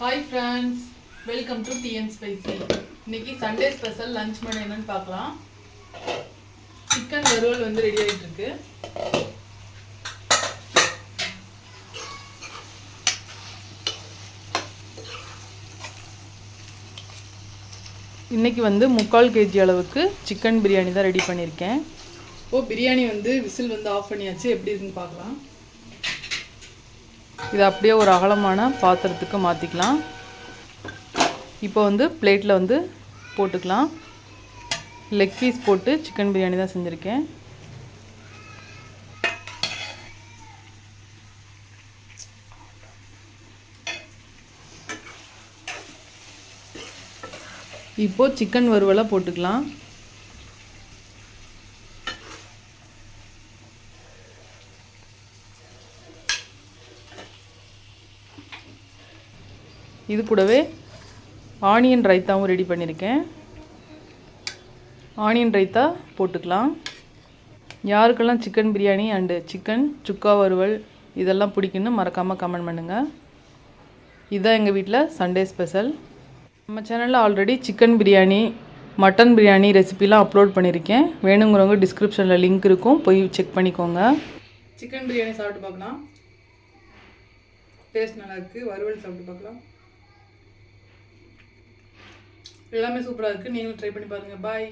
Hi friends welcome to TN spicy இன்னைக்கு Sunday special lunch மணி என்னன்னு பார்க்கலாம். சிக்கன் வறுவல் வந்து ரெடி ஆகிட்டு இருக்கு. இன்னைக்கு வந்து முக்கால் கேஜி அளவுக்கு சிக்கன் பிரியாணி தான் ரெடி பண்ணியிருக்கேன். ஓ பிரியாணி வந்து விசில் வந்து ஆஃப் பண்ணியாச்சு. எப்படி இருக்குன்னு பார்க்கலாம். இதை அப்படியே ஒரு அகலமான பாத்திரத்துக்கு மாற்றிக்கலாம் இப்போ வந்து பிளேட்டில் வந்து போட்டுக்கலாம். லெக் பீஸ் போட்டு சிக்கன் பிரியாணி தான் செஞ்சுருக்கேன். இப்போது சிக்கன் வறுவலை போட்டுக்கலாம். இது கூடவே ஆனியன் ரைத்தாவும் ரெடி பண்ணியிருக்கேன் ஆனியன் ரைத்தா போட்டுக்கலாம். யாருக்கெல்லாம் chicken biryani and chicken chukka வறுவல் இதெல்லாம் பிடிக்குன்னு மறக்காமல் கமெண்ட் பண்ணுங்கள் இதுதான் எங்கள் வீட்டில் சண்டே ஸ்பெஷல் நம்ம சேனலில் already chicken biryani mutton biryani ரெசிபிலாம் upload பண்ணியிருக்கேன் வேணுங்கிறவங்க டிஸ்கிரிப்ஷனில் லிங்க் இருக்கும். போய் செக் பண்ணிக்கோங்க. சிக்கன் பிரியாணி சாப்பிட்டு பார்க்கலாம். டேஸ்ட் நல்லாயிருக்கு வறுவல் சாப்பிட்டு பார்க்கலாம். எல்லாமே சூப்பராக இருக்குது நீங்களும் ட்ரை பண்ணி பாருங்கள் பாய்